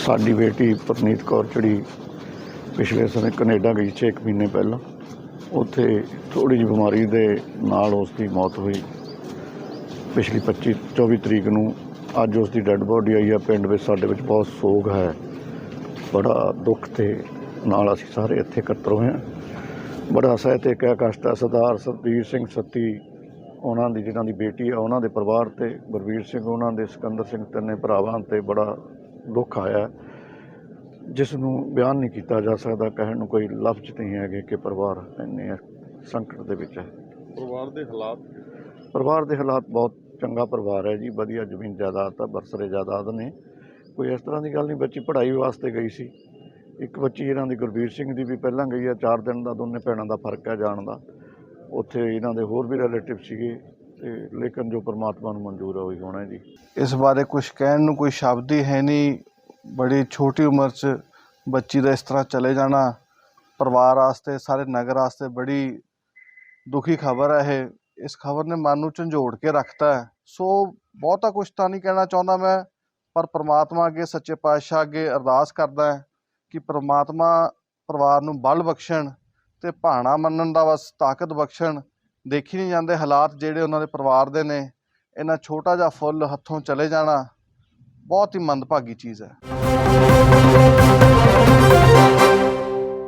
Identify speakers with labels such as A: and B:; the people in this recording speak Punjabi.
A: ਸਾਡੀ ਬੇਟੀ ਪਰਨੀਤ ਕੌਰ ਜਿਹੜੀ ਪਿਛਲੇ ਸਮੇਂ ਕੈਨੇਡਾ ਗਈ ਸੀ ਇੱਕ ਮਹੀਨੇ ਪਹਿਲਾਂ, ਉੱਥੇ ਥੋੜੀ ਜਿਹੀ ਬਿਮਾਰੀ ਦੇ ਨਾਲ ਉਸ ਦੀ ਮੌਤ ਹੋਈ। ਪਿਛਲੀ 25 24 ਤਰੀਕ ਨੂੰ ਅੱਜ ਉਸ ਦੀ ਡੈੱਡ ਬੋਡੀ ਆਈ ਹੈ ਪਿੰਡ ਵਿੱਚ, ਸਾਡੇ ਵਿੱਚ ਬਹੁਤ ਸੋਗ ਹੈ। ਬੜਾ ਦੁੱਖ ਤੇ ਨਾਲ ਅਸੀਂ ਸਾਰੇ ਇੱਥੇ ਇਕੱਤਰ ਹੋਏ ਹਾਂ। ਬੜਾ ਸਾਹਿਤਕ ਹੈ ਕਸ਼ਤਾ ਸਰਦਾਰ ਸਰਬੀਰ ਸਿੰਘ ਸੱਤੀ ਉਹਨਾਂ ਦੀ ਜਿਹਨਾਂ ਦੀ ਬੇਟੀ ਹੈ ਉਹਨਾਂ ਦੇ ਪਰਿਵਾਰ ਤੇ ਗੁਰਵੀਰ ਸਿੰਘ, ਉਹਨਾਂ ਦੇ ਸਿਕੰਦਰ ਸਿੰਘ ਤਿੰਨੇ ਭਰਾਵਾਂ ਤੇ ਬੜਾ ਦੁੱਖ ਆਇਆ ਜਿਸ ਨੂੰ ਬਿਆਨ ਨਹੀਂ ਕੀਤਾ ਜਾ ਸਕਦਾ ਕਹਿਣ ਨੂੰ ਕੋਈ ਲਫ਼ਜ਼ ਨਹੀਂ ਹੈਗੇ ਕਿ ਪਰਿਵਾਰ ਇੰਨੇ ਸੰਕਟ ਦੇ ਵਿੱਚ ਹੈ।
B: ਪਰਿਵਾਰ ਦੇ ਹਾਲਾਤ?
A: ਪਰਿਵਾਰ ਦੇ ਹਾਲਾਤ ਬਹੁਤ ਚੰਗਾ ਪਰਿਵਾਰ ਹੈ ਜੀ ਵਧੀਆ ਜ਼ਮੀਨ ਜਾਇਦਾਦ ਹੈ ਬਰਸਰੇ ਜਾਇਦਾਦ ਨੇ। ਕੋਈ ਇਸ ਤਰ੍ਹਾਂ ਦੀ ਗੱਲ ਨਹੀਂ ਬੱਚੀ ਪੜ੍ਹਾਈ ਵਾਸਤੇ ਗਈ ਸੀ। ਇੱਕ ਬੱਚੀ ਇਹਨਾਂ ਦੀ ਗੁਰਵੀਰ ਸਿੰਘ ਦੀ ਵੀ ਪਹਿਲਾਂ ਗਈ ਹੈ 4 ਦਿਨ ਦਾ ਦੋਨੇ ਭੈਣਾਂ ਦਾ ਫ਼ਰਕ ਹੈ ਜਾਣ ਦਾ। ਉੱਥੇ ਇਹਨਾਂ ਦੇ ਹੋਰ ਵੀ ਰਿਲੇਟਿਵ ਸੀਗੇ। ਤੇ ਲੇਕਿਨ ਜੋ ਪਰਮਾਤਮਾ ਨੂੰ ਮਨਜ਼ੂਰ ਹੈ ਉਹੀ ਹੋਣਾ ਜੀ।
C: ਇਸ ਬਾਰੇ ਕੁਝ ਕਹਿਣ ਨੂੰ ਕੋਈ ਸ਼ਬਦ ਹੀ ਹੈ ਨਹੀਂ। ਬੜੀ ਛੋਟੀ ਉਮਰ 'ਚ ਬੱਚੀ ਦਾ ਇਸ ਤਰ੍ਹਾਂ ਚਲੇ ਜਾਣਾ, ਪਰਿਵਾਰ ਵਾਸਤੇ, ਸਾਰੇ ਨਗਰ ਵਾਸਤੇ ਬੜੀ ਦੁਖੀ ਖਬਰ ਹੈ ਇਹ। ਇਸ ਖਬਰ ਨੇ ਮਨ ਨੂੰ ਝੰਜੋੜ ਕੇ ਰੱਖਤਾ ਸੋ ਬਹੁਤਾ ਕੁਝ ਤਾਂ ਨਹੀਂ ਕਹਿਣਾ ਚਾਹੁੰਦਾ ਮੈਂ, ਪਰ ਪ੍ਰਮਾਤਮਾ ਅੱਗੇ, ਸੱਚੇ ਪਾਤਸ਼ਾਹ ਅੱਗੇ ਅਰਦਾਸ ਕਰਦਾ ਕਿ ਪ੍ਰਮਾਤਮਾ ਪਰਿਵਾਰ ਨੂੰ ਬਲ ਬਖਸ਼ਣ ਤੇ ਭਾਣਾ ਮੰਨਣ ਦਾ ਬਸ ਤਾਕਤ ਬਖਸ਼ਣ। ਦੇਖੀ ਨਹੀਂ ਜਾਂਦੇ ਹਾਲਾਤ ਜਿਹੜੇ ਉਹਨਾਂ ਦੇ ਪਰਿਵਾਰ ਦੇ ਨੇ। ਇਹਨਾਂ ਛੋਟਾ ਜਿਹਾ ਫੁੱਲ ਹੱਥੋਂ ਚਲੇ ਜਾਣਾ ਬਹੁਤ ਹੀ ਮੰਦਭਾਗੀ ਚੀਜ਼ ਹੈ।